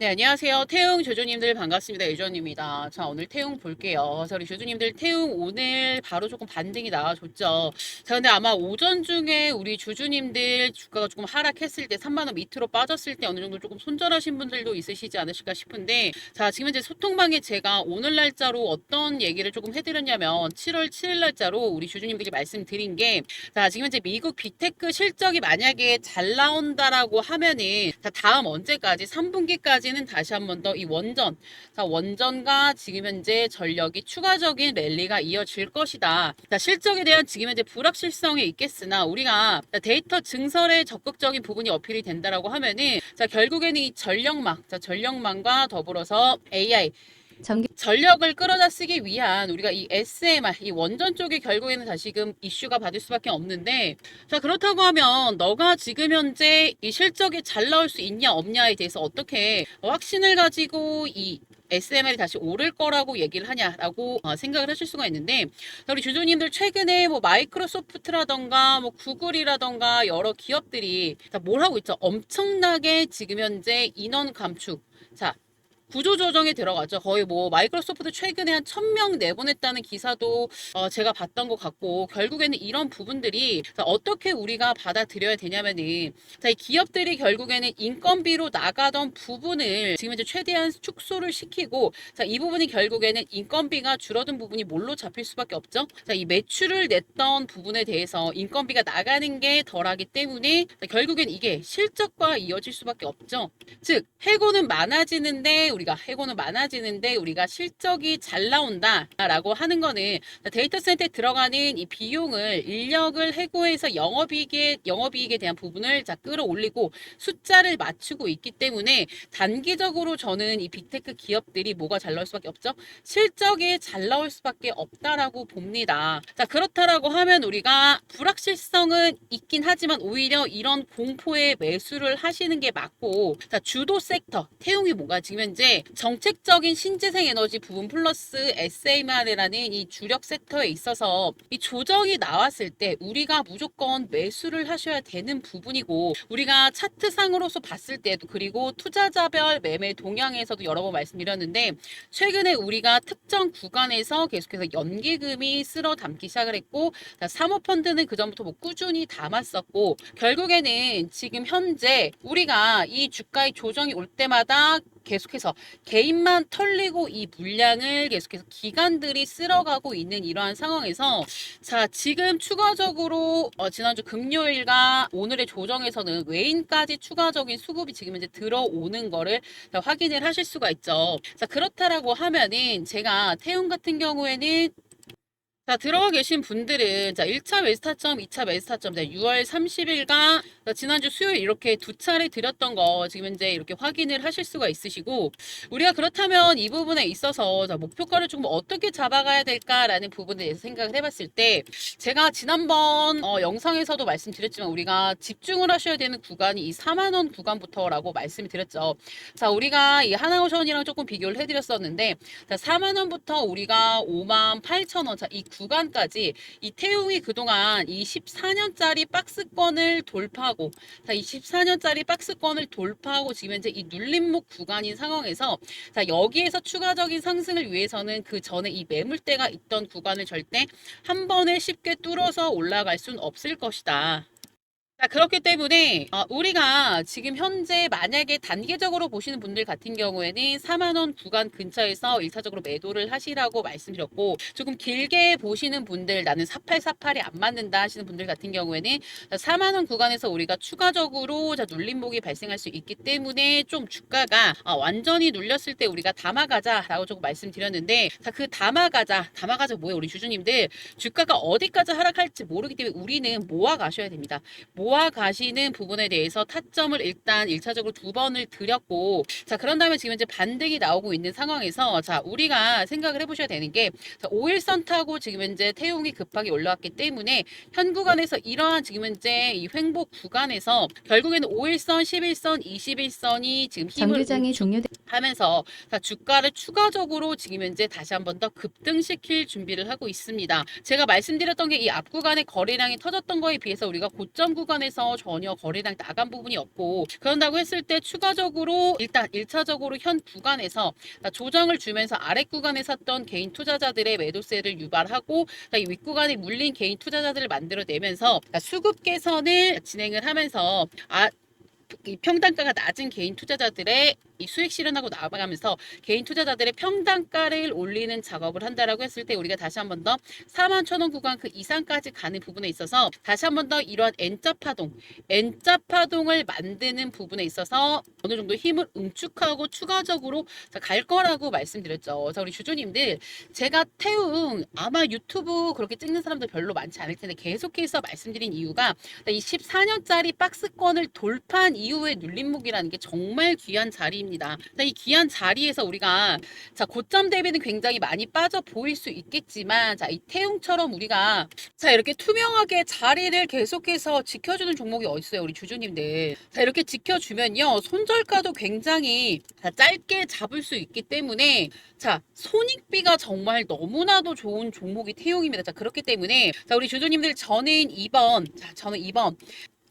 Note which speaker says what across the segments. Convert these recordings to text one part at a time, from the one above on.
Speaker 1: 네, 안녕하세요. 태웅 조조님들 반갑습니다. 예전입니다. 자, 오늘 태웅 볼게요. 그래서 우리 조조님들 태웅 오늘 바로 조금 반등이 나와줬죠. 자, 근데 아마 오전 중에 우리 주주님들 주가가 조금 하락했을 때 3만원 밑으로 빠졌을 때 어느 정도 조금 손절하신 분들도 있으시지 않으실까 싶은데 자, 지금 이제 소통방에 제가 오늘 날짜로 어떤 얘기를 조금 해드렸냐면 7월 7일 날짜로 우리 주주님들이 말씀드린 게 자, 지금 이제 미국 빅테크 실적이 만약에 잘 나온다라고 하면은 자, 다음 언제까지 3분기까지 는 다시 한 번 더 이 원전 자, 원전과 지금 현재 전력이 추가적인 랠리가 이어질 것이다. 자, 실적에 대한 지금 현재 불확실성이 있겠으나 우리가 자, 데이터 증설에 적극적인 부분이 어필이 된다라고 하면은 자, 결국에는 이 전력망, 자, 전력망과 더불어서 AI
Speaker 2: 전기
Speaker 1: 전력을 끌어다 쓰기 위한 우리가 이 SMR, 이 원전 쪽에 결국에는 다시금 이슈가 받을 수밖에 없는데, 자, 그렇다고 하면 너가 지금 현재 이 실적이 잘 나올 수 있냐, 없냐에 대해서 어떻게 확신을 가지고 이 SMR이 다시 오를 거라고 얘기를 하냐라고 어, 생각을 하실 수가 있는데 자, 우리 주주님들 최근에 뭐 마이크로소프트라던가 뭐 구글이라던가 여러 기업들이 자, 뭘 하고 있죠? 엄청나게 지금 현재 인원 감축 자 구조조정에 들어가죠. 거의 뭐 마이크로소프트 최근에 한 1000명 내보냈다는 기사도 어, 제가 봤던 것 같고 결국에는 이런 부분들이 자, 어떻게 우리가 받아들여야 되냐면은 자, 이 기업들이 결국에는 인건비로 나가던 부분을 지금 이제 최대한 축소를 시키고 자, 이 부분이 결국에는 인건비가 줄어든 부분이 뭘로 잡힐 수밖에 없죠. 자, 이 매출을 냈던 부분에 대해서 인건비가 나가는 게 덜하기 때문에 자, 결국엔 이게 실적과 이어질 수밖에 없죠. 즉 해고는 많아지는데 우리가 해고는 많아지는데 우리가 실적이 잘 나온다라고 하는 거는 데이터 센터에 들어가는 이 비용을 인력을 해고해서 영업이익에 영업이익에 대한 부분을 자 끌어올리고 숫자를 맞추고 있기 때문에 단기적으로 저는 이 빅테크 기업들이 뭐가 잘 나올 수밖에 없죠. 실적이 잘 나올 수밖에 없다라고 봅니다. 자 그렇다라고 하면 우리가 불확실성은 있긴 하지만 오히려 이런 공포에 매수를 하시는 게 맞고 자 주도 섹터 태용이 뭐가 지금 현재 정책적인 신재생 에너지 부분 플러스 SMR이라는 이 주력 섹터에 있어서 이 조정이 나왔을 때 우리가 무조건 매수를 하셔야 되는 부분이고 우리가 차트상으로서 봤을 때도 그리고 투자자별 매매 동향에서도 여러 번 말씀드렸는데 최근에 우리가 특정 구간에서 계속해서 연기금이 쓸어 담기 시작을 했고 자, 사모펀드는 그전부터 뭐 꾸준히 담았었고 결국에는 지금 현재 우리가 이 주가의 조정이 올 때마다 계속해서 개인만 털리고 이 물량을 계속해서 기관들이 쓸어가고 있는 이러한 상황에서 자 지금 추가적으로 어, 지난주 금요일과 오늘의 조정에서는 외인까지 추가적인 수급이 지금 이제 들어오는 거를 자, 확인을 하실 수가 있죠. 자 그렇다라고 하면은 제가 태움 같은 경우에는 자, 들어가 계신 분들은 자, 1차 매수 타점, 2차 매수 타점, 자, 6월 30일과 지난주 수요일 이렇게 두 차례 드렸던 거 지금 현재 이렇게 확인을 하실 수가 있으시고 우리가 그렇다면 이 부분에 있어서 자, 목표가를 조금 어떻게 잡아가야 될까라는 부분에 대해서 생각을 해봤을 때 제가 지난번 어, 영상에서도 말씀드렸지만 우리가 집중을 하셔야 되는 구간이 이 4만 원 구간부터라고 말씀을 드렸죠. 자, 우리가 이 하나오션이랑 조금 비교를 해드렸었는데 자, 4만 원부터 우리가 5만 8천 원 자, 이 구간까지 이 태용이 그동안 이 14년짜리 박스권을 돌파하고 자, 이 14년짜리 박스권을 돌파하고 지금 현재 이 눌림목 구간인 상황에서 자, 여기에서 추가적인 상승을 위해서는 그 전에 이 매물대가 있던 구간을 절대 한 번에 쉽게 뚫어서 올라갈 수는 없을 것이다. 자, 그렇기 때문에 어, 우리가 지금 현재 만약에 단계적으로 보시는 분들 같은 경우에는 4만 원 구간 근처에서 1차적으로 매도를 하시라고 말씀드렸고 조금 길게 보시는 분들 나는 4848이 안 맞는다 하시는 분들 같은 경우에는 4만 원 구간에서 우리가 추가적으로 자, 눌림목이 발생할 수 있기 때문에 좀 주가가 어, 완전히 눌렸을 때 우리가 담아가자라고 조금 말씀드렸는데 자, 그 담아가자 담아가자 뭐예요 우리 주주님들 주가가 어디까지 하락할지 모르기 때문에 우리는 모아 가셔야 됩니다. 모아 가시는 부분에 대해서 타점을 일단 1차적으로 두 번을 드렸고 자 그런 다음에 지금 이제 반등이 나오고 있는 상황에서 자 우리가 생각을 해보셔야 되는 게 자, 5일선 타고 지금 현재 태용이 급하게 올라왔기 때문에 현 구간에서 이러한 지금 현재 이 횡복 구간에서 결국에는 5일선, 11선, 21선이 지금 힘을 하면서 자, 주가를 추가적으로 지금 현재 다시 한번 더 급등시킬 준비를 하고 있습니다. 제가 말씀드렸던 게 이 앞 구간의 거래량이 터졌던 거에 비해서 우리가 고점 구간 에 구간에서 전혀 거래량 나간 부분이 없고 그런다고 했을 때 추가적으로 일단 1차적으로 현 구간에서 조정을 주면서 아래 구간에 샀던 개인 투자자들의 매도세를 유발하고 이 윗구간에 물린 개인 투자자들을 만들어내면서 수급 개선을 진행을 하면서 아, 이 평단가가 낮은 개인 투자자들의 이 수익 실현하고 나아가면서 개인 투자자들의 평단가를 올리는 작업을 한다라고 했을 때 우리가 다시 한 번 더 4만 천 원 구간 그 이상까지 가는 부분에 있어서 다시 한 번 더 이러한 N자 파동, N자 파동을 만드는 부분에 있어서 어느 정도 힘을 응축하고 추가적으로 갈 거라고 말씀드렸죠. 그래서 우리 주주님들 제가 태웅 아마 유튜브 그렇게 찍는 사람들 별로 많지 않을 텐데 계속해서 말씀드린 이유가 이 14년짜리 박스권을 돌파한 이후에 눌림목이라는 게 정말 귀한 자리입니다. 있습니다. 이 귀한 자리에서 우리가 자 고점 대비는 굉장히 많이 빠져 보일 수 있겠지만 자 이 태웅처럼 우리가 자 이렇게 투명하게 자리를 계속해서 지켜주는 종목이 어딨어요 우리 주주님들 자 이렇게 지켜주면요 손절가도 굉장히 자, 짧게 잡을 수 있기 때문에 자 손익비가 정말 너무나도 좋은 종목이 태웅입니다. 자 그렇기 때문에 자 우리 주주님들 저는 2번 자 저는 2번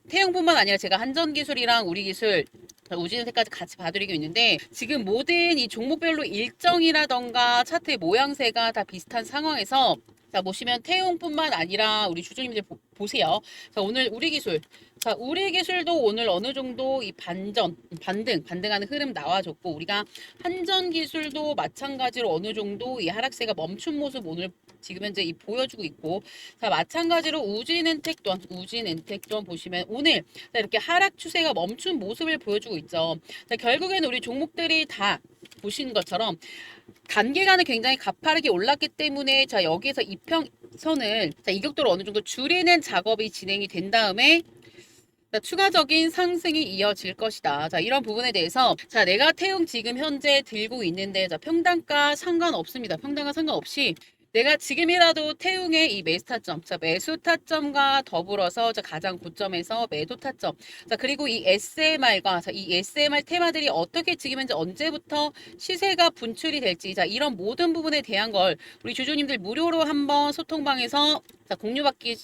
Speaker 1: 태용뿐만 아니라 제가 한전 기술이랑 우리 기술 우진은색까지 같이 봐드리고 있는데 지금 모든 이 종목별로 일정이라던가 차트의 모양새가 다 비슷한 상황에서 자 보시면 태용뿐만 아니라 우리 주주님들 보, 보세요. 자 오늘 우리 기술 자 우리 기술도 오늘 어느 정도 이 반전 반등 반등하는 흐름 나와줬고 우리가 한전 기술도 마찬가지로 어느 정도 이 하락세가 멈춘 모습 오늘 지금 현재 이 보여주고 있고 자 마찬가지로 우진엔텍 또한 우진엔텍 또한 보시면 오늘 자, 이렇게 하락 추세가 멈춘 모습을 보여주고 있죠. 자 결국에는 우리 종목들이 다 보신 것처럼 단계간은 굉장히 가파르게 올랐기 때문에 자 여기서 이평선을 자 이격도를 어느 정도 줄이는 작업이 진행이 된 다음에 자, 추가적인 상승이 이어질 것이다. 자, 이런 부분에 대해서 자, 내가 태용 지금 현재 들고 있는데 자, 평단가 상관없습니다. 평단가 상관없이 내가 지금이라도 태웅의 이 매수 타점, 자 매수 타점과 더불어서 자 가장 고점에서 매도 타점, 자 그리고 이 SMR과 자, 이 SMR 테마들이 어떻게 지금 현재 언제부터 시세가 분출이 될지, 자 이런 모든 부분에 대한 걸 우리 주주님들 무료로 한번 소통방에서 자 공유받기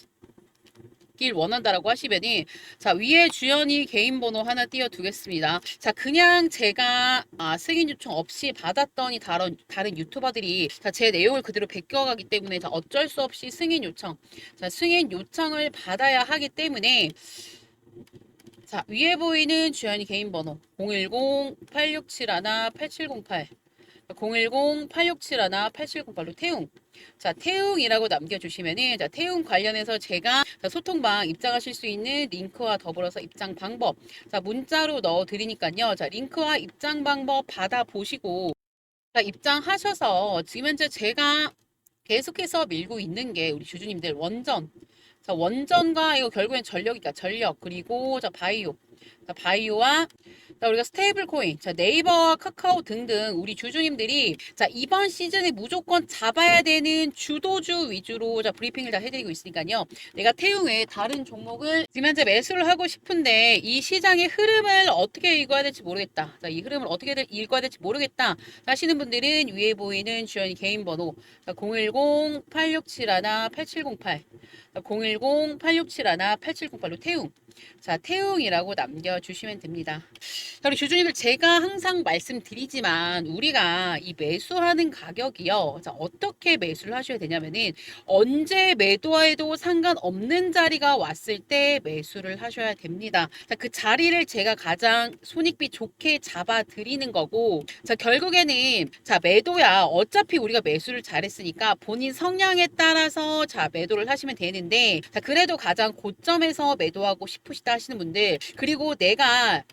Speaker 1: 길 원한다라고 하시면이 자 위에 주연이 개인 번호 하나 띄워두겠습니다. 자 그냥 제가 아, 승인 요청 없이 받았더니 다른 다른 유튜버들이 자, 제 내용을 그대로 베껴가기 때문에 자 어쩔 수 없이 승인 요청 자 승인 요청을 받아야 하기 때문에 자 위에 보이는 주연이 개인 번호 010-8671-8708 010-8671-8708로 태웅. 자, 태웅이라고 남겨주시면은, 자, 태웅 관련해서 제가 자, 소통방 입장하실 수 있는 링크와 더불어서 입장 방법, 자, 문자로 넣어 드리니까요. 자, 링크와 입장 방법 받아보시고, 자, 입장하셔서 지금 현재 제가 계속해서 밀고 있는 게 우리 주주님들 원전, 자, 원전과 이거 결국엔 전력이니까 전력, 그리고 자, 바이오, 자, 바이오와 자, 우리가 스테이블 코인, 자, 네이버와 카카오 등등 우리 주주님들이 자, 이번 시즌에 무조건 잡아야 되는 주도주 위주로 자, 브리핑을 다 해드리고 있으니까요. 내가 태웅의 다른 종목을 지금 현재 매수를 하고 싶은데 이 시장의 흐름을 어떻게 읽어야 될지 모르겠다. 자, 이 흐름을 어떻게 읽어야 될지 모르겠다. 하시는 분들은 위에 보이는 주연이 개인 번호 010-8671-8708 010-8671-8708로 태웅 자, 태웅이라고 남겨주시면 됩니다. 자, 우리 주주님들 제가 항상 말씀드리지만 우리가 이 매수하는 가격이요. 자, 어떻게 매수를 하셔야 되냐면은 언제 매도해도 상관없는 자리가 왔을 때 매수를 하셔야 됩니다. 자, 그 자리를 제가 가장 손익비 좋게 잡아 드리는 거고 자, 결국에는 자, 매도야. 어차피 우리가 매수를 잘했으니까 본인 성향에 따라서 자, 매도를 하시면 되는데 자, 그래도 가장 고점에서 매도하고 싶 싶으시다 하시는 분들 그리고 내가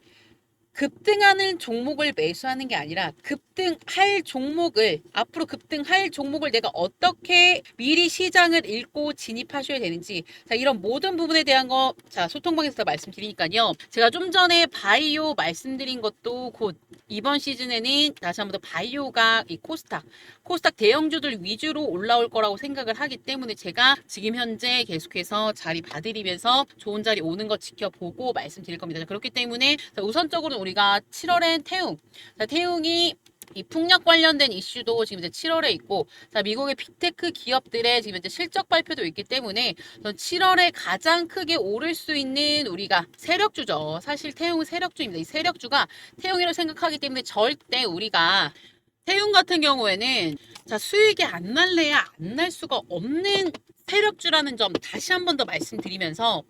Speaker 1: 급등하는 종목을 매수하는 게 아니라 급등할 종목을 앞으로 급등할 종목을 내가 어떻게 미리 시장을 읽고 진입하셔야 되는지 자 이런 모든 부분에 대한 거 자 소통방에서 말씀드리니까요 제가 좀 전에 바이오 말씀드린 것도 곧 이번 시즌에는 다시 한번 더 바이오가 이 코스닥 코스닥 대형주들 위주로 올라올 거라고 생각을 하기 때문에 제가 지금 현재 계속해서 자리 봐드리면서 좋은 자리 오는 거 지켜보고 말씀드릴 겁니다. 그렇기 때문에 우선적으로 우리가 7월엔 태웅. 자, 태웅이 이 풍력 관련된 이슈도 지금 이제 7월에 있고, 자, 미국의 빅테크 기업들의 지금 이제 실적 발표도 있기 때문에, 전 7월에 가장 크게 오를 수 있는 우리가 세력주죠. 사실 태용은 세력주입니다. 이 세력주가 태용이라고 생각하기 때문에 절대 우리가 태용 같은 경우에는 자, 수익이 안 날래야 안 날 수가 없는 세력주라는 점 다시 한 번 더 말씀드리면서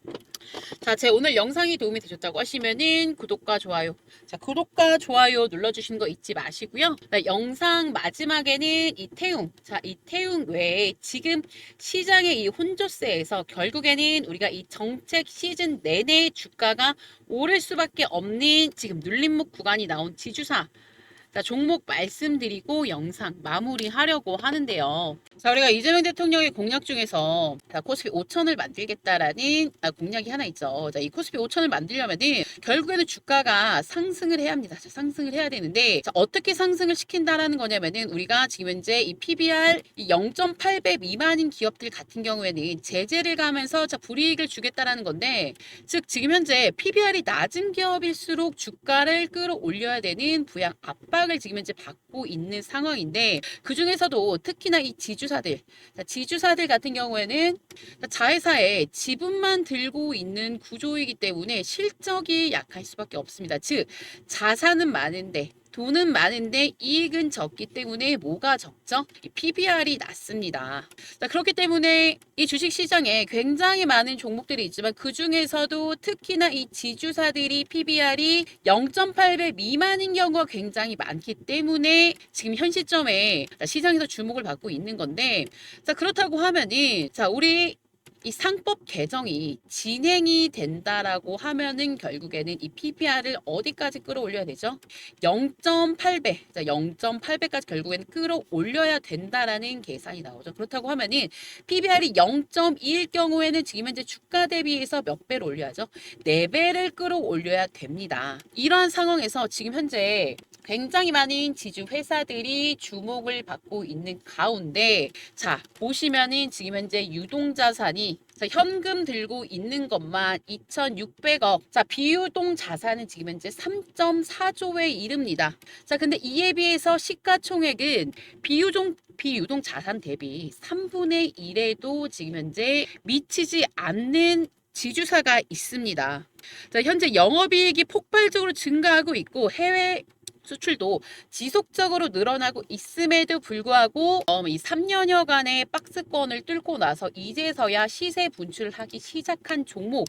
Speaker 1: 자, 제 오늘 영상이 도움이 되셨다고 하시면은 구독과 좋아요. 자, 구독과 좋아요 눌러주시는 거 잊지 마시고요. 자, 영상 마지막에는 이 태웅. 자, 이 태웅 외에 지금 시장의 이 혼조세에서 결국에는 우리가 이 정책 시즌 내내 주가가 오를 수밖에 없는 지금 눌림목 구간이 나온 지주사. 자, 종목 말씀드리고 영상 마무리하려고 하는데요. 자, 우리가 이재명 대통령의 공약 중에서 자, 코스피 5천을 만들겠다라는 아, 공약이 하나 있죠. 자, 이 코스피 5천을 만들려면은 결국에는 주가가 상승을 해야 합니다. 자, 상승을 해야 되는데 자, 어떻게 상승을 시킨다라는 거냐면은 우리가 지금 현재 이 PBR 0.8배 미만인 기업들 같은 경우에는 제재를 가면서 자, 불이익을 주겠다라는 건데 즉 지금 현재 PBR이 낮은 기업일수록 주가를 끌어올려야 되는 부양 압박 을 지금 현재 받고 있는 상황인데 그 중에서도 특히나 이 지주사들, 자, 지주사들 같은 경우에는 자회사에 지분만 들고 있는 구조이기 때문에 실적이 약할 수밖에 없습니다. 즉 자산은 많은데 돈은 많은데 이익은 적기 때문에 뭐가 적죠? 이 PBR이 낮습니다. 자, 그렇기 때문에 이 주식 시장에 굉장히 많은 종목들이 있지만 그 중에서도 특히나 이 지주사들이 PBR이 0.8배 미만인 경우가 굉장히 많기 때문에 지금 현 시점에 자, 시장에서 주목을 받고 있는 건데 자, 그렇다고 하면은 자, 우리 이 상법 개정이 진행이 된다라고 하면은 결국에는 이 PBR을 어디까지 끌어올려야 되죠? 0.8배, 자 0.8배까지 결국에는 끌어올려야 된다라는 계산이 나오죠. 그렇다고 하면은 PBR이 0.2일 경우에는 지금 현재 주가 대비해서 몇 배를 올려야죠? 4배를 끌어올려야 됩니다. 이러한 상황에서 지금 현재 굉장히 많은 지주 회사들이 주목을 받고 있는 가운데 자 보시면은 지금 현재 유동자산이 자, 현금 들고 있는 것만 2,600억. 자, 비유동 자산은 지금 현재 3.4조에 이릅니다. 자, 근데 이에 비해서 시가총액은 비유동 비유동 자산 대비 3분의 1에도 지금 현재 미치지 않는 지주사가 있습니다. 자, 현재 영업이익이 폭발적으로 증가하고 있고 해외 수출도 지속적으로 늘어나고 있음에도 불구하고 어, 이 3년여간의 박스권을 뚫고 나서 이제서야 시세 분출을 하기 시작한 종목.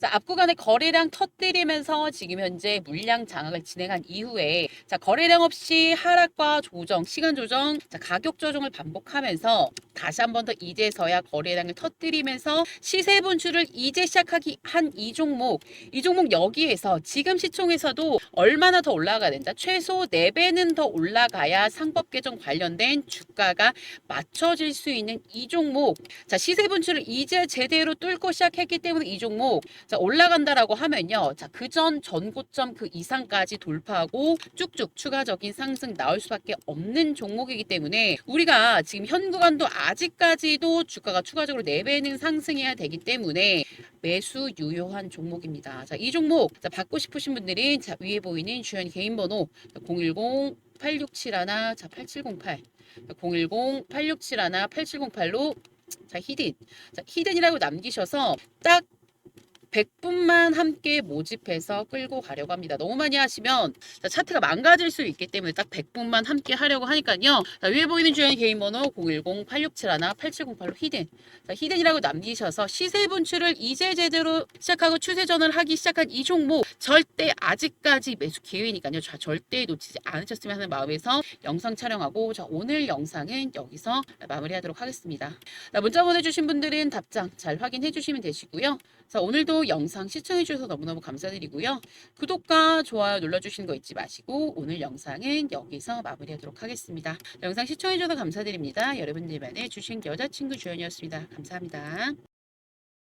Speaker 1: 자, 앞구간의 거래량 터뜨리면서 지금 현재 물량 장악을 진행한 이후에 자, 거래량 없이 하락과 조정, 시간 조정, 자, 가격 조정을 반복하면서 다시 한 번 더 이제서야 거래량을 터뜨리면서 시세 분출을 이제 시작하기 한 이 종목, 이 종목 여기에서 지금 시총에서도 얼마나 더 올라가야 된다? 최소 4배는 더 올라가야 상법 개정 관련된 주가가 맞춰질 수 있는 이 종목. 자, 시세 분출을 이제 제대로 뚫고 시작했기 때문에 이 종목 자, 올라간다라고 하면요. 자, 그전 전고점 그 이상까지 돌파하고 쭉쭉 추가적인 상승 나올 수밖에 없는 종목이기 때문에 우리가 지금 현 구간도 아직까지도 주가가 추가적으로 4배는 상승해야 되기 때문에 매수 유효한 종목입니다. 자, 이 종목 자, 받고 싶으신 분들은 자, 위에 보이는 주연 개인 번호 010 867 자, 8708 010 867 8708로 자, 히든. 자, 히든이라고 남기셔서 딱 100분만 함께 모집해서 끌고 가려고 합니다. 너무 많이 하시면 자, 차트가 망가질 수 있기 때문에 딱 100분만 함께 하려고 하니까요. 자, 위에 보이는 주연 개인 번호 010-8671-8708로 히든. 자, 히든이라고 남기셔서 시세 분출을 이제 제대로 시작하고 추세전을 하기 시작한 이 종목 절대 아직까지 매수 기회니까요. 자, 절대 놓치지 않으셨으면 하는 마음에서 영상 촬영하고 자, 오늘 영상은 여기서 마무리하도록 하겠습니다. 자, 문자 보내주신 분들은 답장 잘 확인해 주시면 되시고요. 자, 영상 시청해 주셔서 너무너무 감사드리고요. 구독과 좋아요 눌러주시는 거 잊지 마시고 오늘 영상은 여기서 마무리하도록 하겠습니다. 영상 시청해 주셔서 감사드립니다. 여러분들만의 주식 여자친구 주연이었습니다. 감사합니다.